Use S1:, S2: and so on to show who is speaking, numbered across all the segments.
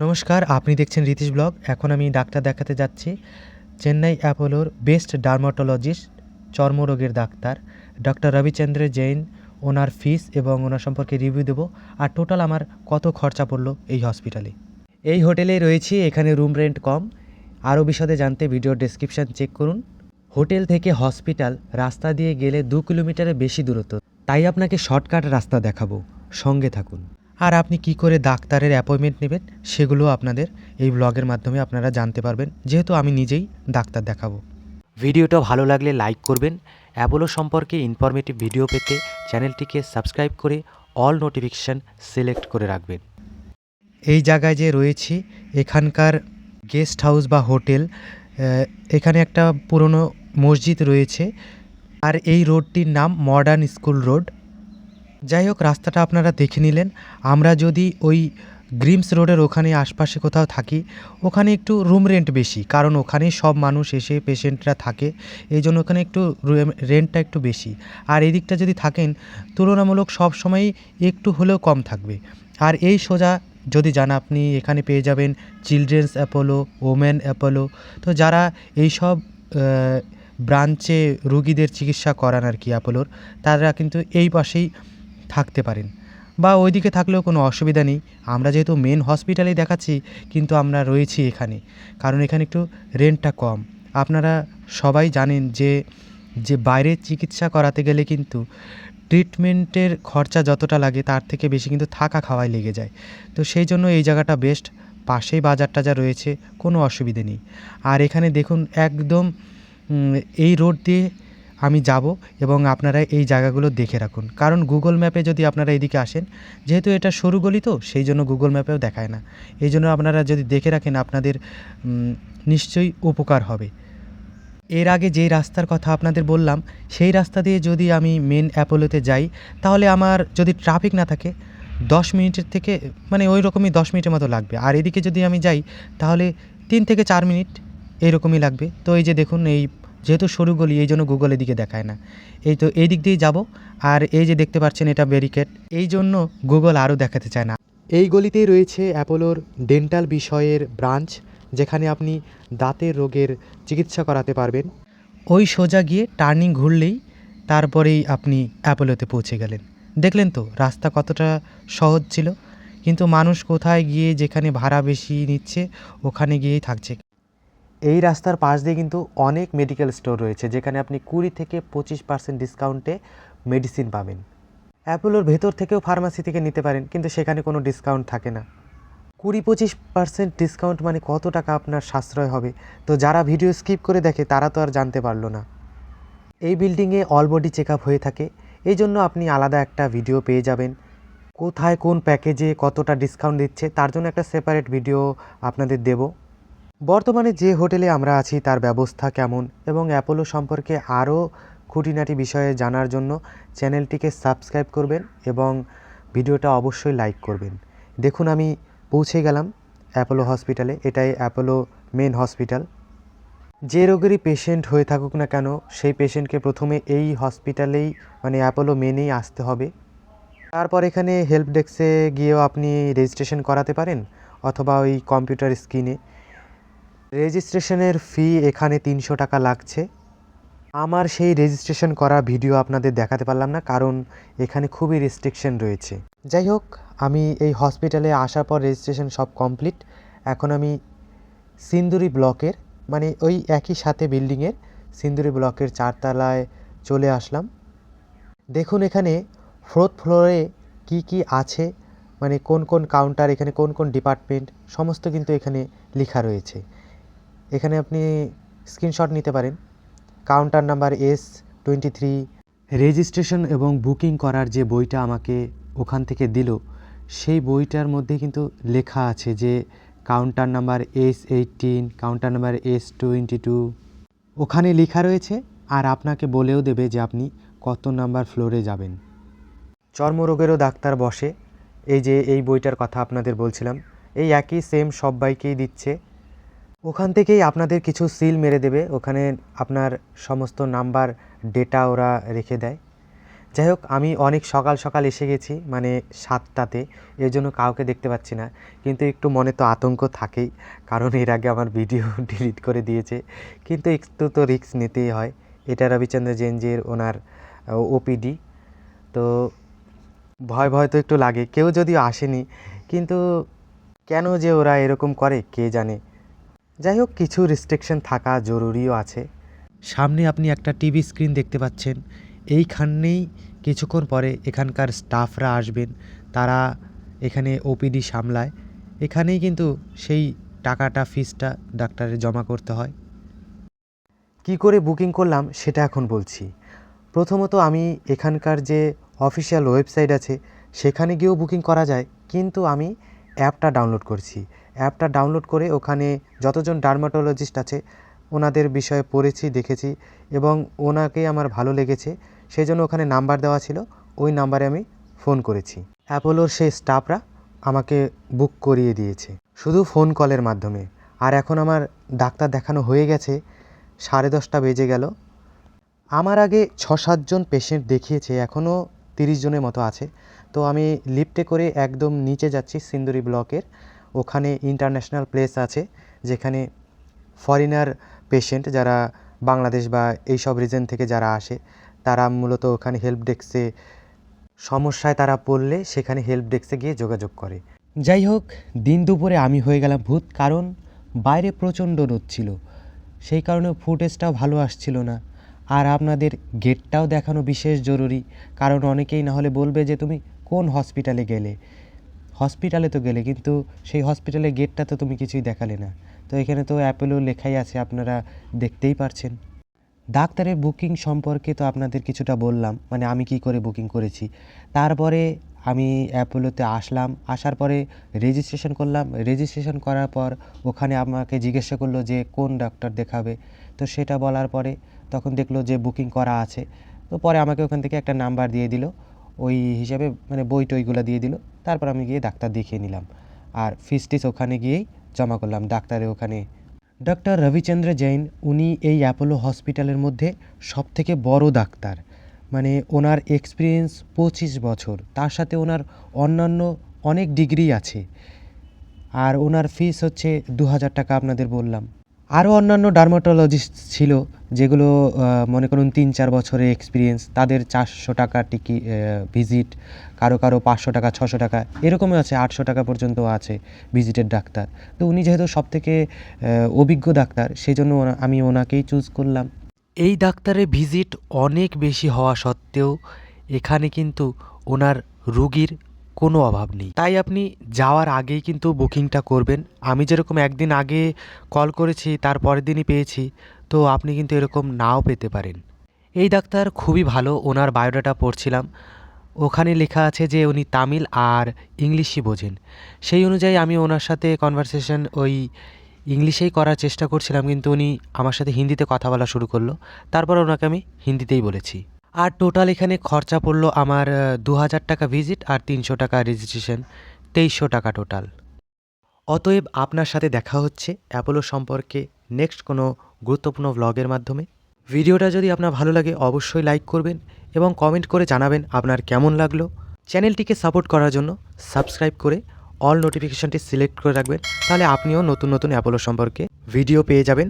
S1: নমস্কার, আপনি দেখছেন রীতিশ ব্লগ। এখন আমি ডাক্তার দেখাতে যাচ্ছি চেন্নাই অ্যাপোলোর বেস্ট ডার্মাটোলজিস্ট, চর্মরোগের ডাক্তার, ডক্টর রবিচন্দ্র জৈন। ওনার ফিস এবং ওনার সম্পর্কে রিভিউ দেবো। আর টোটাল আমার কত খরচা পড়ল এই হসপিটালে? এই হোটেলে রয়েছি, এখানে রুম রেন্ট কম। আরও বিশদে জানতে ভিডিওর ডেসক্রিপশন চেক করুন। হোটেল থেকে হসপিটাল রাস্তা দিয়ে গেলে দু কিলোমিটারের বেশি দূরত্ব। তাই আপনাকে শর্টকাট রাস্তা দেখাবো। সঙ্গে থাকুন। আর আপনি কি করে ডাক্তারের অ্যাপয়েন্টমেন্ট নেবেন সেগুলো আপনাদের এই ব্লগের মাধ্যমে আপনারা জানতে পারবেন। যেহেতু আমি নিজেই ডাক্তার দেখাবো। ভিডিওটা ভালো লাগলে লাইক করবেন। অ্যাপোলো সম্পর্কে ইনফরমেটিভ ভিডিও পেতে চ্যানেলটিকে সাবস্ক্রাইব করে অল নোটিফিকেশান সিলেক্ট করে রাখবেন। এই জায়গায় যে রয়েছি এখানকার গেস্ট হাউস বা হোটেল এখানে একটা পুরনো মসজিদ রয়েছে। আর এই রোডটির নাম মডার্ন স্কুল রোড যাই হোক রাস্তাটা আপনারা দেখে নিলেন। আমরা যদি ওই গ্রিমস রোডের ওখানে আশপাশে কোথাও থাকি, ওখানে একটু রুম রেন্ট বেশি, কারণ ওখানেই সব মানুষ এসে পেশেন্টরা থাকে এই জন্য ওখানে একটু রেন্টটা একটু বেশি। আর এদিকটা যদি থাকেন, তুলনামূলক সব সময়ই একটু হলেও কম থাকবে। আর এই সোজা যদি যান, আপনি এখানে পেয়ে যাবেন চিলড্রেন্স অ্যাপোলো, ওমেন অ্যাপোলো। তো যারা এইসব ব্রাঞ্চে রুগীদের চিকিৎসা করান আর কি অ্যাপোলোর, তারা কিন্তু এই পাশেই থাকতে পারেন। বা ওইদিকে থাকলেও কোনো অসুবিধা নেই। আমরা যেহেতু মেন হসপিটালেই দেখাচ্ছি, কিন্তু আমরা রয়েছি এখানে। কারণ এখানে একটু রেন্টটা কম। আপনারা সবাই জানেন যে যে বাইরে চিকিৎসা করাতে গেলে কিন্তু ট্রিটমেন্টের খরচা যতটা লাগে, তার থেকে বেশি কিন্তু থাকা খাওয়াই লেগে যায়। তো সেই জন্য এই জায়গাটা বেস্ট পাশেই বাজার টাজার রয়েছে, কোনো অসুবিধে নেই। আর এখানে দেখুন, একদম এই রোড দিয়ে আমি যাব এবং আপনারা এই জায়গাগুলো দেখে রাখুন। কারণ গুগল ম্যাপে যদি আপনারা এদিকে আসেন, যেহেতু এটা সরু গলি তো, সেই জন্য গুগল ম্যাপেও দেখায় না। এই জন্য আপনারা যদি দেখে রাখেন, আপনাদের নিশ্চয়ই উপকার হবে। এর আগে যেই রাস্তার কথা আপনাদের বললাম, সেই রাস্তা দিয়ে যদি আমি মেন অ্যাপোলোতে যাই, তাহলে আমার যদি ট্রাফিক না থাকে, দশ মিনিটের থেকে মানে ওই রকমই দশ মিনিটের মতো লাগবে। আর এদিকে যদি আমি যাই, তাহলে তিন থেকে চার মিনিট এইরকমই লাগবে। তো এই যে দেখুন, এই যেহেতু সরু গলি, এই জন্য গুগল এদিকে দেখায় না। এই তো এই দিক দিয়েই যাব। আর এই যে দেখতে পাচ্ছেন এটা ব্যারিকেড এই জন্য গুগল আরও দেখাতে চায় না। এই গলিতেই রয়েছে অ্যাপোলোর ডেন্টাল বিষয়ের ব্রাঞ্চ যেখানে আপনি দাঁতের রোগের চিকিৎসা করাতে পারবেন। ওই সোজা গিয়ে টার্নিং ঘুরলেই তারপরেই আপনি অ্যাপোলোতে পৌঁছে গেলেন। দেখলেন তো, রাস্তা কতটা সহজ ছিল। কিন্তু মানুষ কোথায় গিয়ে যেখানে ভাড়া বেশি নিচ্ছে, ওখানে গিয়েই থাকছে। এই রাস্তার পাশ দিয়ে কিন্তু অনেক মেডিকেল স্টোর রয়েছে, যেখানে আপনি কুড়ি থেকে পঁচিশ পার্সেন্ট ডিসকাউন্টে মেডিসিন পাবেন। অ্যাপোলোর ভেতর থেকেও ফার্মাসি থেকে নিতে পারেন, কিন্তু সেখানে কোনো ডিসকাউন্ট থাকে না। কুড়ি পঁচিশ পার্সেন্ট ডিসকাউন্ট মানে কত টাকা আপনার সাশ্রয় হবে? তো যারা ভিডিও স্কিপ করে দেখে, তারা তো আর জানতে পারল না। এই বিল্ডিংয়ে অল বডি চেক আপ হয়ে থাকে, এই জন্য আপনি আলাদা একটা ভিডিও পেয়ে যাবেন। কোথায় কোন প্যাকেজে কতটা ডিসকাউন্ট দিচ্ছে, তার জন্য একটা সেপারেট ভিডিও আপনাদের দেব। বর্তমানে যে হোটেলে আমরা আছি, তার ব্যবস্থা কেমন এবং অ্যাপোলো সম্পর্কে আরও খুঁটিনাটি বিষয়ে জানার জন্য চ্যানেলটিকে সাবস্ক্রাইব করবেন এবং ভিডিওটা অবশ্যই লাইক করবেন। দেখুন, আমি পৌঁছে গেলাম অ্যাপোলো হসপিটালে। এটাই অ্যাপোলো মেন হসপিটাল। যে রোগেরই পেশেন্ট হয়ে থাকুক না কেন, সেই পেশেন্টকে প্রথমে এই হসপিটালেই মানে অ্যাপোলো মেনেই আসতে হবে। তারপর এখানে হেল্প ডেস্কে গিয়েও আপনি রেজিস্ট্রেশন করাতে পারেন অথবা ওই কম্পিউটার স্ক্রিনে। রেজিস্ট্রেশনের ফি এখানে তিনশো টাকা লাগছে। আমার সেই রেজিস্ট্রেশন করা ভিডিও আপনাদের দেখাতে পারলাম না, কারণ এখানে খুবই রেস্ট্রিকশন রয়েছে। যাই হোক, আমি এই হসপিটালে আসার পর রেজিস্ট্রেশন সব কমপ্লিট এখন আমি সিন্দুরি ব্লকের মানে ওই একই সাথে বিল্ডিংয়ের সিন্দুরি ব্লকের চারতলায় চলে আসলাম। দেখুন এখানে ফোর্থ ফ্লোরে কি কি আছে মানে কোন কোন কাউন্টার এখানে কোন কোন ডিপার্টমেন্ট সমস্ত কিন্তু এখানে লেখা রয়েছে। এখানে আপনি স্ক্রিনশট নিতে পারেন। Counter number S twenty three registration এবং বুকিং করার যে বইটা আমাকে ওখান থেকে দিল, সেই বইটার মধ্যে কিন্তু লেখা আছে যে counter number S eighteen counter number S twenty two ওখানে লেখা রয়েছে আর আপনাকে বলেও দেবে যে আপনি কত নাম্বার ফ্লোরে যাবেন। চর্মরোগেরও ডাক্তার বসে। এই যে এই বইটার কথা আপনাদের বলছিলাম, এই একই সেম সবাইকেই দিচ্ছে। ওখান থেকেই আপনাদের কিছু সিল মেরে দেবে। ওখানে আপনার সমস্ত নাম্বার ডেটা ওরা রেখে দেয়। যাই হোক, আমি অনেক সকাল সকাল এসে গেছি মানে সাতটাতে। এর জন্য কাউকে দেখতে পাচ্ছি না। কিন্তু একটু মনে তো আতঙ্ক থাকেই, কারণ এর আগে আমার ভিডিও ডিলিট করে দিয়েছে। কিন্তু একটু তো রিস্ক নিতেই হয়। এটা রবিচন্দ্র জেনজির ওনার ওপিডি তো ভয় ভয় তো একটু লাগে। কেউ যদিও আসেনি, কিন্তু কেন যে ওরা এরকম করে, কে জানে? যাই হোক কিছু রেস্ট্রিকশন থাকা জরুরিও আছে। সামনে আপনি একটা টিভি স্ক্রিন দেখতে পাচ্ছেন। এইখানেই কিছুক্ষণ পরে এখানকার স্টাফরা আসবেন। তারা এখানে ওপিডি সামলায়। এখানেই কিন্তু সেই টাকাটা ফিসটা ডাক্তারের জমা করতে হয়। কি করে বুকিং করলাম, সেটা এখন বলছি। প্রথমত আমি এখানকার যে অফিসিয়াল ওয়েবসাইট আছে, সেখানে গিয়েও বুকিং করা যায়। কিন্তু আমি অ্যাপটা ডাউনলোড করছি। অ্যাপটা ডাউনলোড করে ওখানে যতজন ডার্মাটোলজিস্ট আছে, ওনাদের বিষয়ে পড়েছি, দেখেছি এবং ওনাকে আমার ভালো লেগেছে। সেই জন্য ওখানে নাম্বার দেওয়া ছিল। ওই নাম্বারে আমি ফোন করেছি। অ্যাপোলোর সেই স্টাফরা আমাকে বুক করিয়ে দিয়েছে। শুধু ফোন কলের মাধ্যমে। আর এখন আমার ডাক্তার দেখানো হয়ে গেছে। সাড়ে দশটা বেজে গেল। আমার আগে ছ সাতজন পেশেন্ট দেখিয়েছে। এখনও তিরিশ জনের মতো আছে। তো আমি লিফটে করে একদম নিচে যাচ্ছি সিন্দুরি ব্লকের। ওখানে ইন্টারন্যাশনাল প্লেস আছে, যেখানে ফরেনার পেশেন্ট যারা বাংলাদেশ বা এই সব রিজন থেকে যারা আসে, তারা মূলত ওখানে হেল্প ডেস্কে সমস্যায় তারা পড়লে সেখানে হেল্প ডেস্কে গিয়ে যোগাযোগ করে। যাই হোক, দিন দুপুরে আমি হয়ে গেলাম ভূত, কারণ বাইরে প্রচণ্ড রোদ ছিল। সেই কারণে ফুটেজটাও ভালো আসছিল না। আর আপনাদের গেটটাও দেখানো বিশেষ জরুরি, কারণ অনেকেই না হলে বলবে যে, তুমি কোন হসপিটালে গেলে? হসপিটালে তো গেলে, কিন্তু সেই হসপিটালের গেটটা তো তুমি কিছুই দেখালে না। তো এখানে তো অ্যাপেলো লেখাই আছে, আপনারা দেখতেই পারছেন। ডাক্তারের বুকিং সম্পর্কে তো আপনাদের কিছুটা বললাম মানে আমি কি করে বুকিং করেছি। তারপরে আমি অ্যাপোলোতে আসলাম, আসার পরে রেজিস্ট্রেশন করলাম। রেজিস্ট্রেশন করার পর ওখানে আমাকে জিজ্ঞাসা করল যে কোন ডাক্তার দেখাবে। তো সেটা বলার পরে তখন দেখল যে বুকিং করা আছে। তো পরে আমাকে ওখান থেকে একটা নাম্বার দিয়ে দিল। ওই হিসাবে মানে বই টইগুলো দিয়ে দিল। তারপর আমি গিয়ে ডাক্তার দেখিয়ে নিলাম। আর ফিস টিস ওখানে গিয়েই জমা করলাম ডাক্তারের ওখানে। ডক্টর রবিচন্দ্র জৈন, উনি এই অ্যাপোলো হসপিটালের মধ্যে সবথেকে বড় ডাক্তার। মানে ওনার এক্সপিরিয়েন্স পঁচিশ বছর। তার সাথে ওনার অন্যান্য অনেক ডিগ্রি আছে। আর ওনার ফিস হচ্ছে দু হাজার টাকা আপনাদের বললাম। আরও অন্যান্য ডার্মাটোলজিস্ট ছিল যেগুলো মনে করুন তিন চার বছরের এক্সপিরিয়েন্স তাদের চারশো টাকা টিকি ভিজিট কারও কারও পাঁচশো টাকা ছশো টাকা এরকমই আছে আটশো টাকা পর্যন্ত আছে ভিজিটের ডাক্তার। তো উনি যেহেতু সবথেকে আহ, অভিজ্ঞ ডাক্তার সেই জন্য আমি ওনাকেই চুজ করলাম। এই ডাক্তারের ভিজিট অনেক বেশি হওয়া সত্ত্বেও এখানে কিন্তু ওনার রুগীর কোনো অভাব নেই। তাই আপনি যাওয়ার আগেই কিন্তু বুকিংটা করবেন। আমি যেরকম একদিন আগে কল করেছি, তার পরের দিনই পেয়েছি। তো আপনি কিন্তু এরকম নাও পেতে পারেন। এই ডাক্তার খুবই ভালো, ওনার বায়োডাটা পড়ছিলাম। ওখানে লেখা আছে যে উনি তামিল আর ইংলিশই বোঝেন। সেই অনুযায়ী আমি ওনার সাথে কনভারসেশন ওই ইংলিশেই করার চেষ্টা করছিলাম, কিন্তু উনি আমার সাথে হিন্দিতে কথা বলা শুরু করল। তারপর ওনাকে আমি হিন্দিতেই বলেছি। আর টোটাল এখানে খরচা পড়ল আমার দু হাজার টাকা ভিজিট আর তিনশো টাকা রেজিস্ট্রেশন তেইশশো টাকা টোটাল অতএব আপনার সাথে দেখা হচ্ছে অ্যাপোলো সম্পর্কে নেক্সট কোনো গুরুত্বপূর্ণ ভ্লগের মাধ্যমে। ভিডিওটা যদি আপনার ভালো লাগে অবশ্যই লাইক করবেন এবং কমেন্ট করে জানাবেন আপনার কেমন লাগল। চ্যানেলটিকে সাপোর্ট করার জন্য সাবস্ক্রাইব করে অল নোটিফিকেশনটি সিলেক্ট করে রাখবেন, তাহলে আপনিও নতুন নতুন অ্যাপোলো সম্পর্কে ভিডিও পেয়ে যাবেন।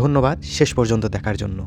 S1: ধন্যবাদ, শেষ পর্যন্ত দেখার জন্য।